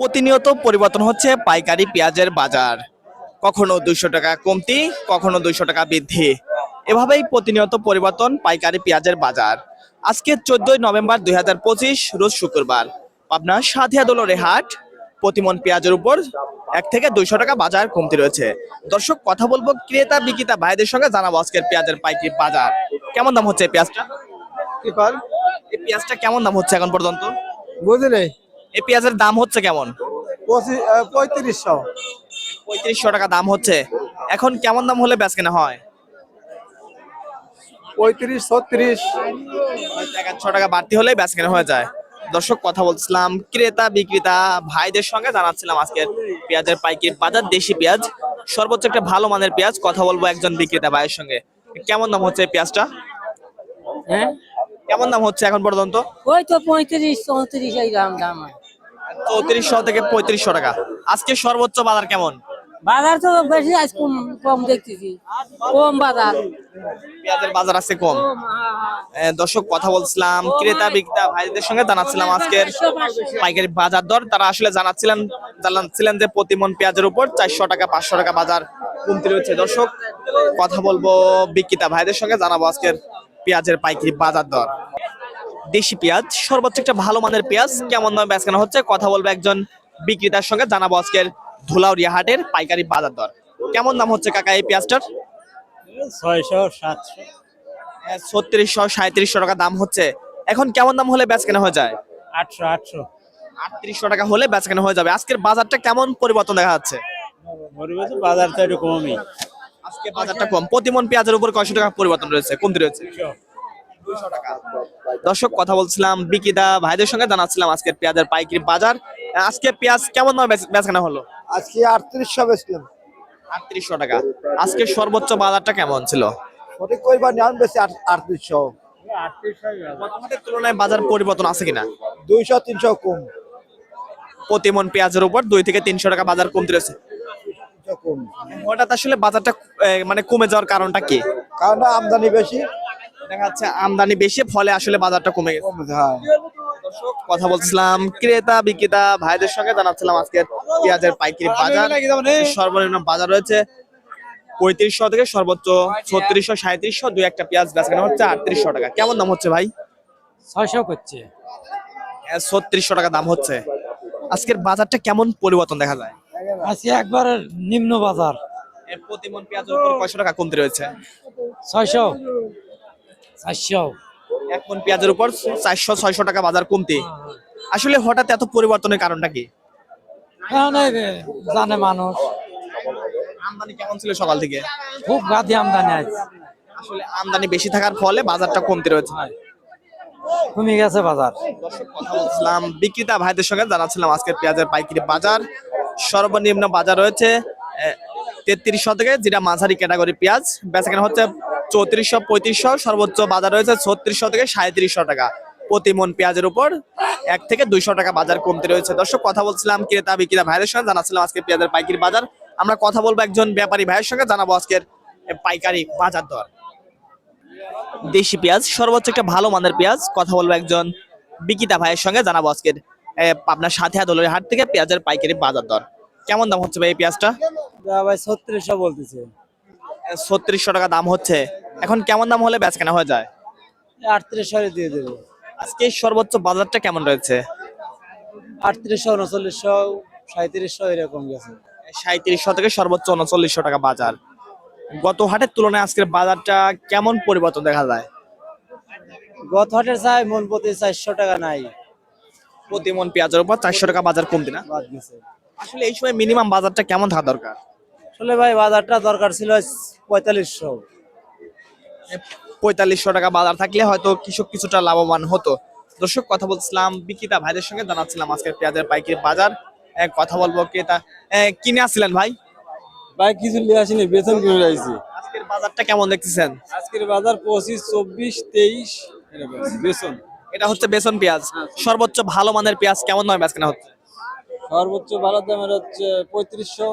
প্রতিনিয়ত পরিবর্তন হচ্ছে পাইকারি পেঁয়াজের বাজার। কখনো দুইশো টাকা কমতি কখনো দুইশো টাকা বৃদ্ধি। এভাবেই প্রতিনিয়ত পরিবর্তন পাইকারি পেঁয়াজের বাজার। আজকে চোদ্দই নভেম্বর দুই হাজার পঁচিশ রোজ শুক্রবার। আপনার সাথিয়া দোলরে হাট প্রতিমন পেঁয়াজের উপর এক থেকে দুইশো টাকা বাজার কমতি রয়েছে। দর্শক কথা বলব ক্রেতা বিক্রেতা ভাইদের সঙ্গে জানাব আজকের পেঁয়াজের পাইকারি বাজার। কেমন দাম হচ্ছে পেঁয়াজটা? এই পেঁয়াজটা কেমন দাম হচ্ছে এখন পর্যন্ত? বুঝলি? এই পেঁয়াজের দাম হচ্ছে কেমন? পঁচিশ পঁয়ত্রিশশো। পঁয়ত্রিশশো টাকা দাম হচ্ছে। এখন কেমন দাম হলে বেচ কেনা হয়? পঁয়ত্রিশ ছত্রিশ। টাকা বাড়তি বেচ কেনা হয়ে যায়। দর্শক কথা বলছিলাম ক্রেতা বিক্রেতা ভাইদের সঙ্গে। জানাচ্ছিলাম আজকের পেঁয়াজের পাইকারি বাজার দেশি পেঁয়াজ। সর্বোচ্চ একটা ভালো মানের পেঁয়াজ। কথা বলব একজন বিক্রেতা ভাইয়ের সঙ্গে। কেমন দাম হচ্ছে এই পেঁয়াজটা? হ্যাঁ? কেমন দাম হচ্ছে এখন পর্যন্ত? ওই তো পঁয়ত্রিশ চৌত্রিশ এই দাম দাম। চৌত্রিশশো থেকে পঁয়ত্রিশশো টাকা। আজকে সর্বোচ্চ বাজার কেমন? বাজার তো বেশি আজ কম কম দেখতেছি। কম বাজার। পেঁয়াজের বাজার আছে কম। হ্যাঁ, হ্যাঁ। দর্শক কথা বলছিলাম ক্রেতা বিক্রেতা ভাইদের সঙ্গে জানাচ্ছিলাম আজকের পাইকারি বাজার দর। তারা আসলে জানাচ্ছিলেন জানাচ্ছিলেন যে প্রতি মন পেঁয়াজের উপর চারশো টাকা পাঁচশো টাকা বাজার কমতি রয়েছে। দর্শক কথা বলব বিক্রেতা ভাইদের সঙ্গে জানাব আজকের পেঁয়াজের পাইকারি বাজার দর। দেশি পেঁয়াজ। সর্বোচ্চ একটা ভালো মানের পেঁয়াজ। কেমন দামে বেচকেনা হচ্ছে? কথা বলব একজন বিক্রেতার সঙ্গে। জানাব আজকের ধুলাউড়িয়া হাটের পাইকারি বাজার দর। কেমন দাম হচ্ছে কাকা এই পেঁয়াজটার? ছয়শো সাতশো। ছত্রিশশো সাঁত্রিশশো টাকা দাম হচ্ছে। এখন কেমন দাম হলে বেচ কেনা হয়ে যায়? আটশো আটশো। আটত্রিশশো টাকা হলে বেচ কেনা হয়ে যাবে। আজকের বাজারটা কেমন পরিবর্তন দেখা যাচ্ছে? গরিবের তো বাজার তো একটু কমই। আজকে বাজারটা কম। প্রতিমন পেঁয়াজের উপর কয়শো টাকা পরিবর্তন রয়েছে? কমতি রয়েছে? দর্শক কথা বলছিলাম বিকিদা ভাইদের সঙ্গে জানাচ্ছিলাম আজকের পেঁয়াজের পাইকারি বাজার। আজকে পেঁয়াজ কেমন দামে বেচ- বেচকেনা হলো? আজকে আটত্রিশশো বেচলাম। আটত্রিশশো টাকা। আজকে সর্বোচ্চ বাজারটা কেমন ছিল? সঠিক কইবার নিয়ে বেশি আটত্রিশশো। গতবারের তুলনায় বাজার পরিবর্তন আছে কিনা? দুইশো তিনশো কম। পেঁয়াজের উপর দুই থেকে তিনশো টাকা বাজার কমতি রয়েছে। হঠাৎ আসলে বাজারটা মানে কমে যাওয়ার কারণটা কি? কারণ আমদানি বেশি দেখা যাচ্ছে আমদানি বেশি ফলে আসলে বাজারটা কমে গেছে। কথা বলছিলাম ক্রেতা বিক্রেতা ভাইদের সঙ্গে জানাচ্ছিলাম আজকের পেঁয়াজের পাইকারি বাজার। সর্বনিম্ন বাজার রয়েছে পঁয়ত্রিশশো থেকে সর্বোচ্চ ছত্রিশশো সাঁত্রিশশো দুই একটা পেঁয়াজ বেচকেনা হচ্ছে আটত্রিশশো টাকা। কেমন দাম হচ্ছে ভাই? ছয়শো করছে। ছত্রিশশো টাকা দাম হচ্ছে। আজকের বাজারটা কেমন পরিবর্তন দেখা যায়? আজকে একবার নিম্ন বাজার। এর প্রতিমন পেঁয়াজের উপর কয়শো টাকা কমতে রয়েছে? ছয়শো। চারশো। এক মন পেঁয়াজের উপর চারশো ছয়শো টাকা বাজার কমতি। আসলে হঠাৎ এত পরিবর্তনের কারণটা কি? জানে মানুষ। আমদানি কেমন ছিল সকাল থেকে? খুব গাদি আমদানি আছে আসলে আমদানি বেশি থাকার ফলে বাজারটা কমতে রয়েছে। কমে গেছে বাজার। কথা বলছিলাম বিক্রেতা ভাইদের সঙ্গে জানাচ্ছিলাম আজকের পেঁয়াজের পাইকারি বাজার। সর্বনিম্ন বাজার রয়েছে তেত্রিশশো থেকে যেটা মাঝারি ক্যাটাগরি পেঁয়াজ। বেচাকেনা হচ্ছে চৌত্রিশশো, পঁয়ত্রিশশো, সর্বোচ্চ বাজার রয়েছে ছত্রিশশো থেকে সাঁত্রিশশো টাকা। প্রতি মন পেঁয়াজের উপর এক থেকে দুইশো টাকা বাজার কমতে রয়েছে। দর্শক, কথা বলছিলাম ক্রেতা, বিক্রেতা ভাইয়ের সঙ্গে, জানাচ্ছিলাম আজকে পেঁয়াজের পাইকারি বাজার। আমরা কথা বলব একজন ব্যাপারী ভাইয়ের সঙ্গে, জানাব আজকের পাইকারি বাজার দর। দেশি পেঁয়াজ, সর্বোচ্চ একটা ভালো মানের পেঁয়াজ, কথা বলব একজন বিকিতা ভাইয়ের সঙ্গে, জানাব আজকের আপনার সাথে দলের হাট থেকে পেঁয়াজের পাইকারি বাজার দর। কেমন দাম হচ্ছে ভাই এই পেঁয়াজটা? ভাই, ছত্রিশশো বলতেছে। ছত্রিশশো টাকা দাম হচ্ছে। এখন কেমন দাম হলে বেচ কেনা হয়ে যায়? আটত্রিশশো দিয়ে দেবে। আজকে সর্বোচ্চ বাজারটা কেমন রয়েছে? আটত্রিশশো উনচল্লিশশো সাঁত্রিশশো এরকম গেছে। সাঁত্রিশশো থেকে সর্বোচ্চ উনচল্লিশশো টাকা বাজার। গত হাটের তুলনায় আজকের বাজারটা কেমন পরিবর্তন দেখা যায়? গত হাটের চাই মন প্রতি চারশো টাকা নাই। প্রতি মন পেঁয়াজের উপর চারশো টাকা বাজার কমতি না? আসলে এই সময় মিনিমাম বাজারটা কেমন থাকা দরকার? আসলে ভাই বাজারটা দরকার ছিল পঁয়তাল্লিশশো। পঁয়তাল্লিশশো টাকা বাজার থাকলে হয়তো কৃষক কিছুটা লাভবান হতো। দর্শক কথা বলছিলাম বিক্রেতা ভাইদের সঙ্গে জানাচ্ছিলাম আজকের পেঁয়াজের পাইকারি বাজার। কথা বলব ক্রেতা। কিনে আসছিলেন ভাই? ভাই কিছু নিয়ে আসিনি বেতন কিনে আসছি। আজকের বাজারটা কেমন দেখতেছেন? আজকের বাজার পঁচিশ চব্বিশ তেইশ বেতন এটা হচ্ছে বেসন পেঁয়াজ। সর্বোচ্চ ভালো মানের পেঁয়াজ কেমন দামে বেচ কেনা হচ্ছে? সর্বোচ্চ ভালো দামের হচ্ছে পঁয়ত্রিশশো।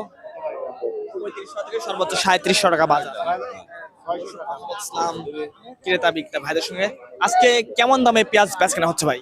সর্বোচ্চ সাঁত্রিশশো টাকা বাজার। ক্রেতা বিক্রেতা ভাইদের সঙ্গে? আজকে কেমন দামে পেঁয়াজ পেঁয়াজ কেনা হচ্ছে ভাই?